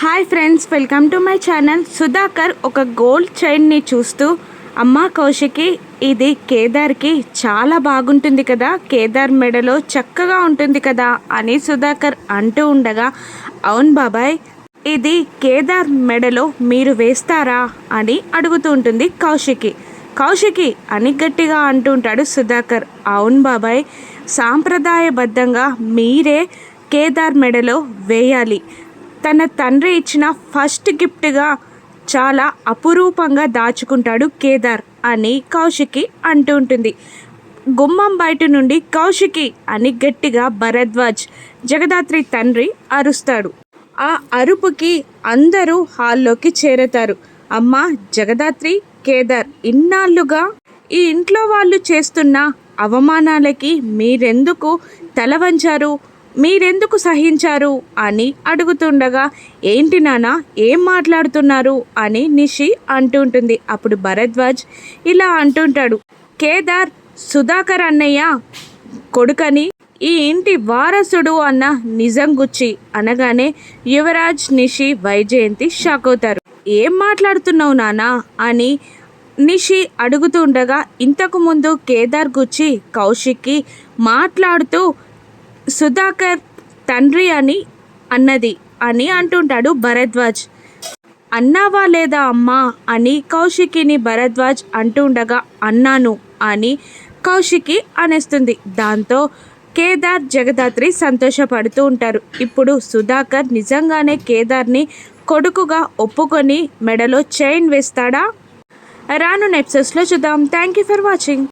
Hi friends welcome to my channel. Sudhakar ఒక gold చైన్ని చూస్తూ అమ్మ కౌశికి ఇది కేదార్కి చాలా బాగుంటుంది కదా కేదార్ మెడలో చక్కగా ఉంటుంది కదా అని సుధాకర్ అంటూ ఉండగా అవును బాబాయ్ ఇది కేదార్ మెడలో మీరు వేస్తారా అని అడుగుతూ ఉంటుంది కౌశికి. కౌశికి అని గట్టిగా అంటుంటాడు సుధాకర్. అవును బాబాయ్ సాంప్రదాయబద్ధంగా మీరే కేదార్ మెడలో వేయాలి. తన తండ్రి ఇచ్చిన ఫస్ట్ గిఫ్ట్గా చాలా అపురూపంగా దాచుకుంటాడు కేదార్ అని కౌశికి అంటూ ఉంటుంది. గుమ్మం బయట నుండి కౌశికి అని గట్టిగా భరద్వాజ్ జగదాత్రి తండ్రి అరుస్తాడు. ఆ అరుపుకి అందరూ హాల్లోకి చేరతారు. అమ్మ జగదాత్రి కేదార్ ఇన్నాళ్ళుగా ఈ ఇంట్లో వాళ్ళు చేస్తున్న అవమానాలకి మీరెందుకు తలవంచారు? మీరెందుకు సహించారు? అని అడుగుతుండగా ఏంటి నాన్న ఏం మాట్లాడుతున్నారు? అని నిషి అంటుంటుంది. అప్పుడు భరద్వాజ్ ఇలా అంటుంటాడు కేదార్ సుధాకర్ అన్నయ్య కొడుకని ఈ ఇంటి వారసుడు అన్న నిజం గుచ్చి అనగానే యువరాజ్ నిషి వైజయంతి షాక్ అవుతారు ఏం మాట్లాడుతున్నావు నానా అని నిషి అడుగుతుండగా ఇంతకు ముందు కేదార్ గుచ్చి కౌశిక్కి మాట్లాడుతూ సుధాకర్ తండ్రి అని అన్నది అని అంటుంటాడు భరద్వాజ్. అన్నావా లేదా అమ్మా అని కౌశికిని భరద్వాజ్ అంటుండగా అన్నాను అని కౌశికి అనేస్తుంది. దాంతో కేదార్ జగదాత్రి సంతోషపడుతూ ఉంటారు. ఇప్పుడు సుధాకర్ నిజంగానే కేదార్ని కొడుకుగా ఒప్పుకొని మెడలో చైన్ వేస్తాడా? రాను నెప్సెస్లో చూద్దాం. Thank you for watching.